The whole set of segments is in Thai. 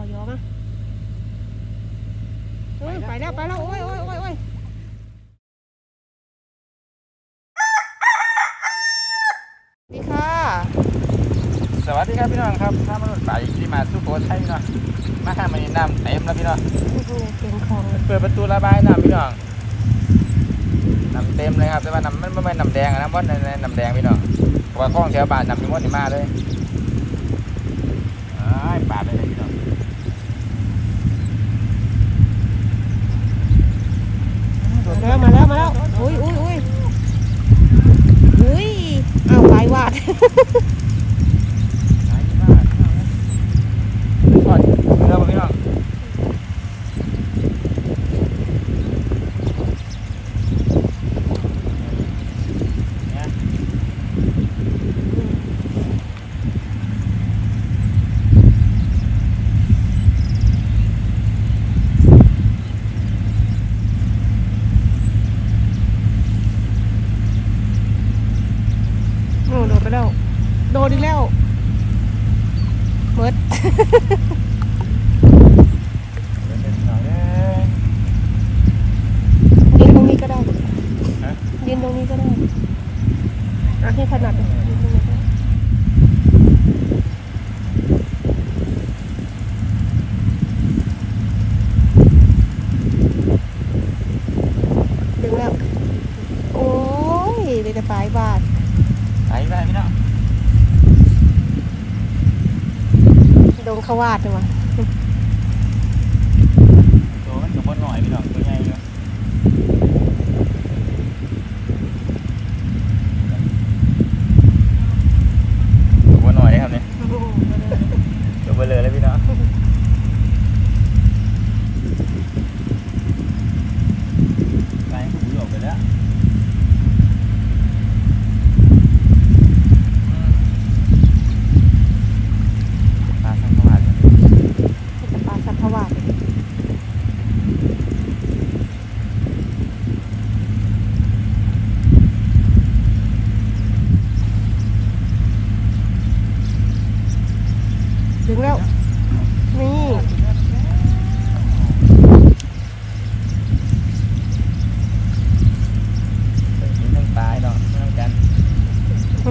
เขายอมาเอ้ยไปแล้วไปแล้วโอ้ยโอ้ยโอ้ยโอ้ยนี่ค่ะ สวัสดีครับพี่น้องครับถ้ามนุษย์ป่าที่มาสุโขทัยพี่น้องมาหามันน้ำเต็มแล้วพี่น้องเต็มคลองเลยเปิดประตูระบายน้ำพี่น้องน้ำเต็มเลยครับแต่ว่าน้ำมันไม่เป็นน้ำแดงอะนะเพราะในน้ำแดงพี่น้องเพราะว่าคลองแถวบ้านน้ำมีมดนี่มาเลยอ้ายป่าดเลยพี่น้อง มาแล้วมาแล้วมาแล้วอุ้ยอุ้ยอุ้ยอุ้ยอ้าวหลายวาด หายมากทอดเรือบ่พี่น้องเนี่ย โอ้โดนไปแล้ว โดนอีกแล้วเมิด เดินเดินหน่อยเด้อ ยืนตรงนี้ก็ได้ ฮะ ยืนตรงนี้ก็ได้อะให้ถนัดเลยยืนตรงนี้ก็ได้ดึงแล้ว โอ้ยเดี๋ยวจะปลายบาท ไปไปพี่น้อง เขาวาดเลย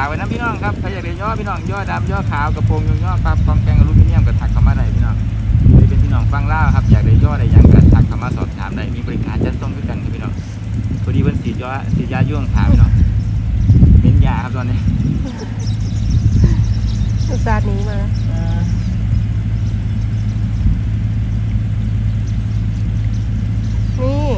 ฝากไว้นะพี่น้องครับใครอยากได้ย่อพี่น้องย่อดำย่อขาวกระโปรงยงย่อปลากองแกงอลูมิเนียมกระถักเข้ามาได้พี่น้องนี่เป็นพี่น้องฟังเล่าครับอยากได้ย่อได้ยังกับถักเข้ามาสอบถามได้มีบริการจัดส่งด้วยกันครับพี่น้องพอดีเพิ่นสีดยาสีดยาย่วงขาพี่น้องเม้นยาครับตอนนี้อุตส่าห์นี้มา นี่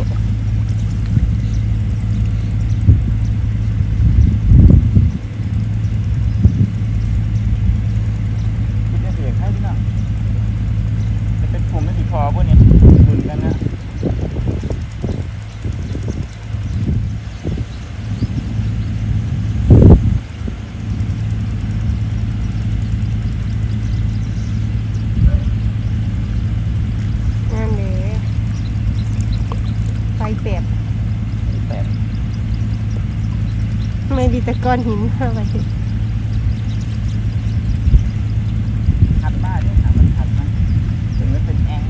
คิดจะเสียให้พี่น้องจะเป็นกลุ่มไม่สีพอพวกนี้ดุนกันนะ นั่นเลยไฟแปด แต่ ไม่ดีแต่ ก้อนหินอะไร ขัดบ้าด้วยค่ะมันขัดนะถึงมันเป็นแอง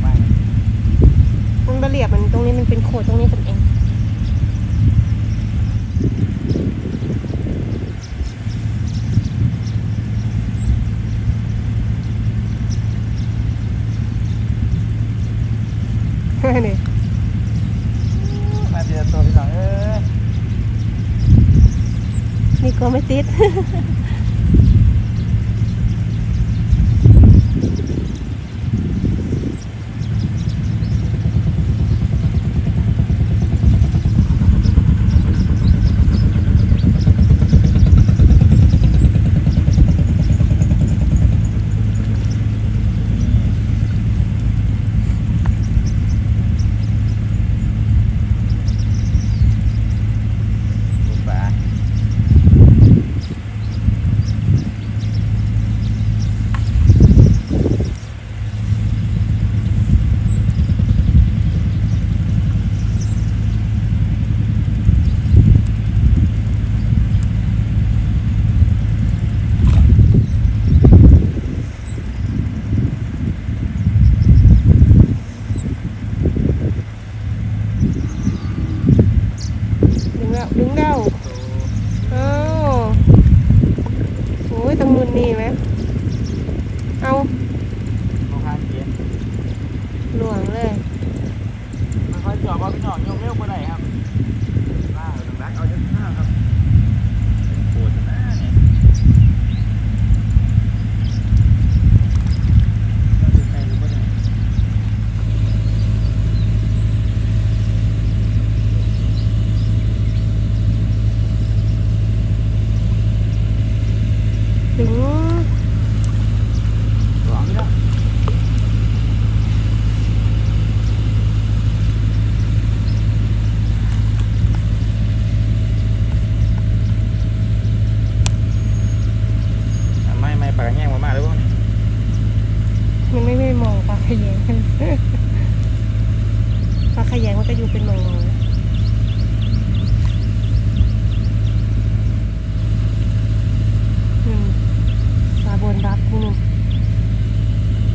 ไม่ มันบะเรียบมันตรงนี้มันเป็นโคดตรงนี้เป็นเอง นี่ มาเจอตัวพี่น้องเอ้ย นี่ก็ ไม่ติด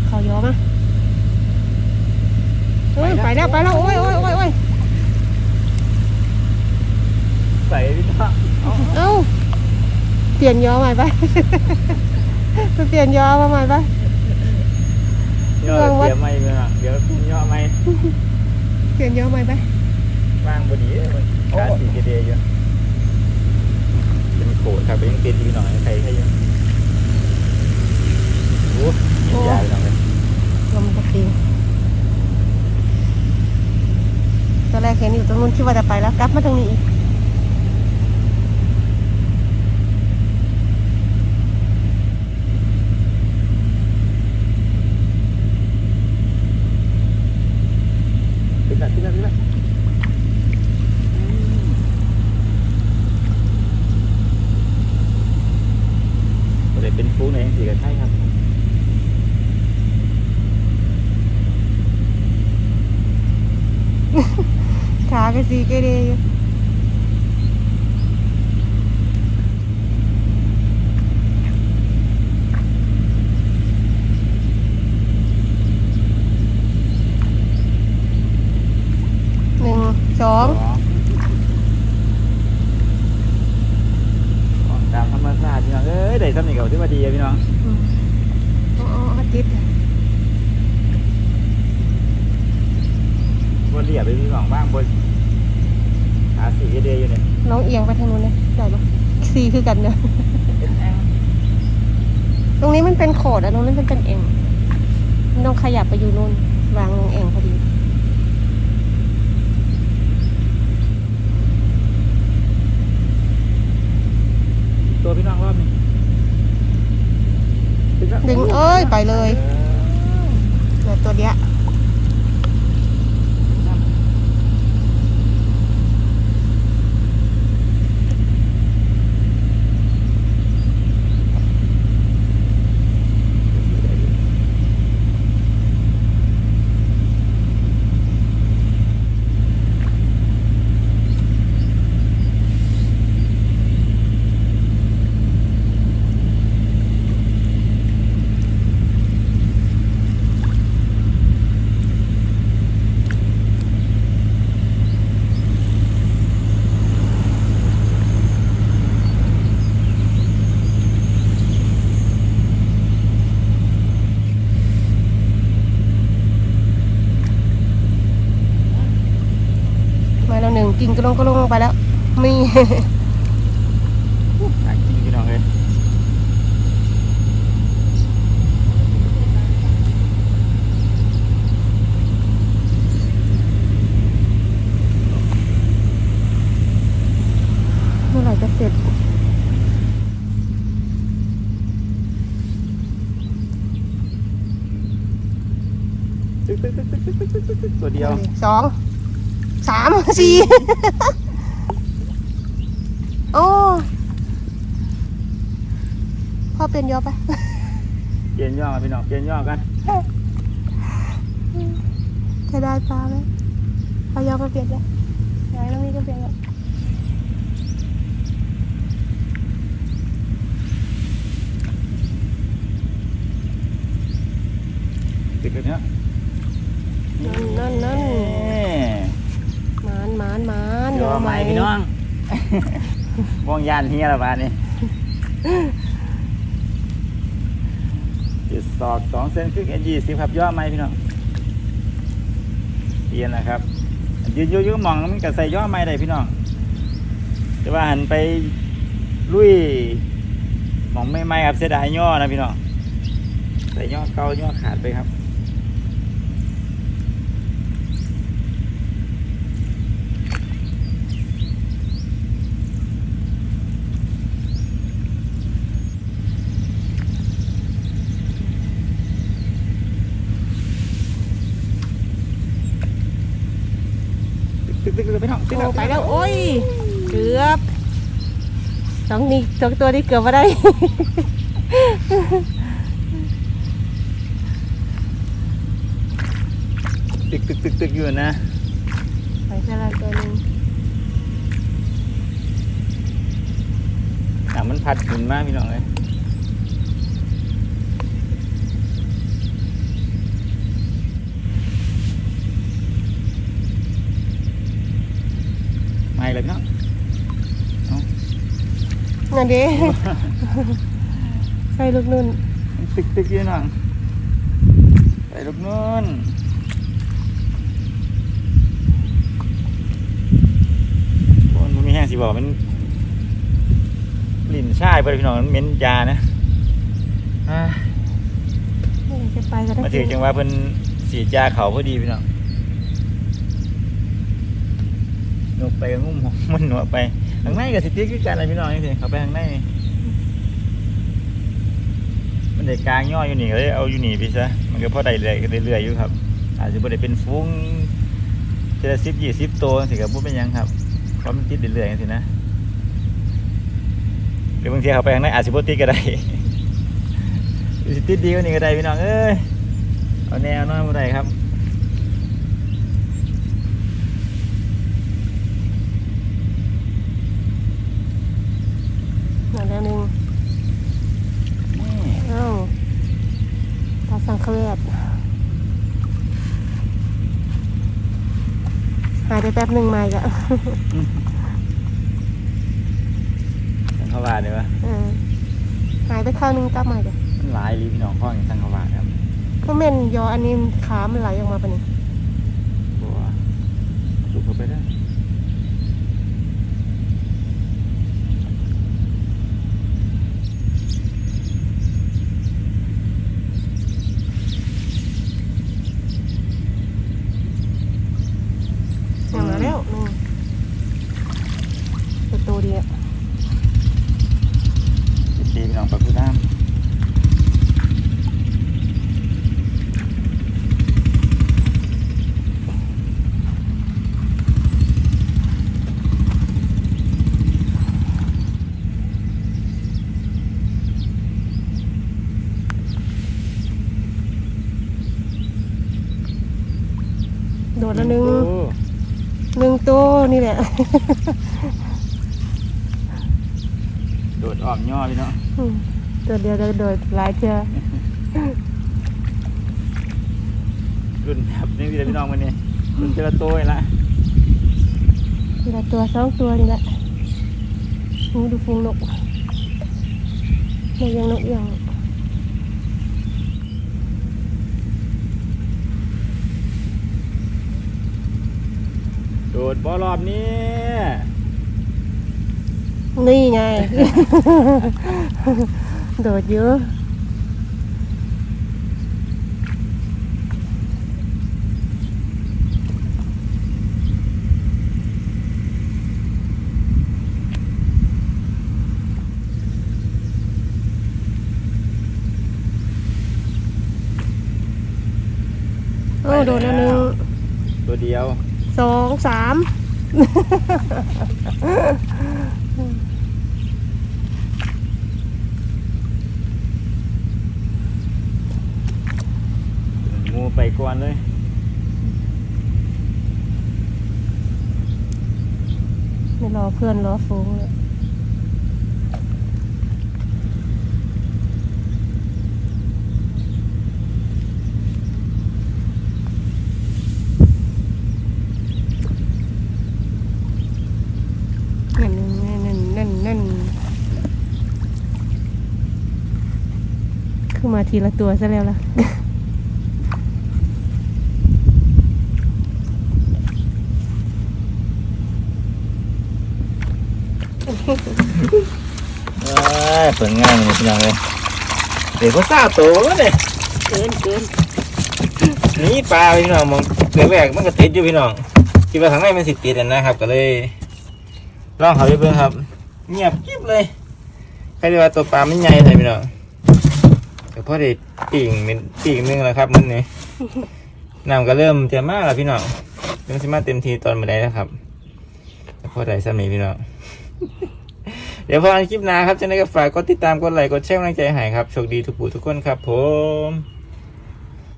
เขาย้อมะเฮ้ยไปแล้วไปแล้วโอ้ยโอ้ยโอ้ยโอ้ยใส่พี่าเอ้าเปลี่ยนย้อใหม่ไปไปเปลี่ยนย้อมาใหม่ไปเดี๋ยวเดี๋ยวไม่เยอเดี๋ยวย่อไม่เปลี่ยนย้อใหม่ไปว่างพอดีมันการสีเดียอยู่เป็นโขดครับเป็นยังเป็นอยู่หน่อยใครใครอยู่โอ้ยใหญ่หน่อย ลมตะคิวตอนแรกเห็นอยู่ตรงนู้นคิดว่าจะไปแล้วกลับมาตรงนี้อีก là cái gì cái đi. Mình xuống. Còn đào thăm mà xa chứ nó ơi đầy xăm này cậu thứ mà đi vậy nó ừ. ờ, ờ, chết rồi บนเหลียบไปมีหวังบ้างบน หาสีกระเดียอยู่เนี่ยน้องเอียงไปทางนู้นเลยได้ปะสีคือกันเนี่ยเป็นแองตรงนี้มันเป็นโขดอะตรงนี้มันเป็นเอ็งมันต้องขยับไปอยู่นู่นวางลงเอ็งพอดีตัวพี่น้องรอบนี้ดึงเอ้ยไปเลยเหลือตัวเดียว กิ่งกระลงกระลงไปแล้ว มี หากินพี่น้องเลยเมื่อไหร่จะเสร็จตึ๊ตัวเดียว สอง สามสี่โอ้พ่อเป็นยอไปเปลี่ยนย่อมาพี่น้องเปลี่ยนย่อกันจะได้ปลาไหมเอายอมาเปลี่ยนเลยไหนแล้วนี่ก็เปลี่ยนแล้วติดกันเนี้ยนั่นนั่นนั่น นี่ หมานหมานหมาน ย่ อใหม่พี่น้องมองยานเฮียละบาดนี่จิตสอดสองเซนครึ่งเอ็นยี่สิบครับย่อใหม่พี่น้องดีนะครับยืนอยู่ยืนมองแล้วมันก็ใส่ย่อไม้ได้พี่น้องแต่ว่าหันไปลุยหมองไม่ไม้ครับเสียดายย่อนะพี่น้องใส่ย่อเก่าย่อขาดไปครับ ตึกตึกตึก ไปน้องตึกโอ้ไปแล้วโอ้ยเกือบสองนี่สองตัวนี้เกือบมาได้ ตึกตึกตึกตึกอยู่นะไปซะละตัวหนึงหนังมันพัดหินมากพี่น้องเลย เลยพี่น้องนั่นดิใส่ลูกนุ่นมันตึกตึกอยู่น้องไปลูกนู้นโอ้ยมันมีแห้งสิบอกมันกลิ่นช่ายไปพี่น้องมันเหม็นยานะอ่าเมื่อไหร่จะไปก็ได้มาถึงจังหวะเพิ่นสีดยาเขาพอดีพี่น้อง หนวกไปก็งุ้มมันหนวกไปทางในกับสิติคือกันอะไรพี่น้องนี่สิเขาไปทางในนี่มันได้กลางย่ออยู่นี่เลยเอาอยู่นี่ไปซะมันก็พอได้เรื่อยเรื่อยๆอยู่ครับอาจจะบ่ได้เป็นฟุ้งเจละสิบยี่สิบตัวสิกับบ่เป็นยังครับเพราะมันติดเรื่อยๆจังซี่นะหรือบางทีเขาไปทางในอาจสิบ่ติดก็ได้สติดดีกว่านี้ก็ได้พี่น้องเอ้ยเอาแนวน้อยมาได้ครับ นั่นแล้ว หนึงเอ้าปลาสังเครียดหายไปแป๊บหนึ่งมาอีกอะสังขวาเนี่ยวะเออหายไปข้าวหนึงกลับมาอีกอะมันหลายรีพี่น้องข้องอย่างสังขวาครับก็เม่นยออันนี้ขามันไหลออกมาปะนี่ตัวสุกเข้าไปได้ เอามาแล้วหนึ่งตัวโตดีอะ สิตีพี่น้องปลาคูน้ำ โดดละหนึ่งโอ้หนึ่งตัวนี่แหละ โดดอ้อมย่อพี่น้องอืมตัวเดียวเดี๋ยวโดดหลายเทื่อรุ่นแบบนี้พี่พี่น้องมันนี่รุ่นเจละตัวนี่ละทีละตัวสองตัวนี่แหละนี่ดูฟูงนกนกยังนกเอียง โดดบอรอบนี้ นี่ไง โดดเยอะโอ้โดดแล้วหนึ่งตัวเดียว สองสามงูไปก่อนเลยไม่รอเพื่อนรอฟูงเลย มาทีละตัวซะแล้วล่ะเฮ้ยปิดง่ายเลยพี่น้องเลยเดี๋ยวก็ซาโตแล้วเนี่ยเกินเกินนี่ปลาพี่น้องมองเดี๋แหวกมันก็ติดอยู่พี่น้องคิดว่าข้างในมันสิติดนะครับ ก็เลยลองเขาไปเพื่อนครับ เงียบกิ๊บเลยใครเรียกว่าตัวปลาไม่ใหญ่เลยพี่น้อง แต่พอได้ปีงเป็นปีงหนึงแล้วครับมันนี่น้ำก็เริ่มจะมากแล้วพี่น้องเริ่มสิมาเต็มทีตอนเมื่อใดนะครับแต่พอได้สามีพี่น้องเดี๋ยวพอในคลิปหน้าครับจะได้ก็ฝากกดติดตามกดไลค์กดแชร์กำลังใจให้ครับโชคดีทุกผู้ทุกคนครับผม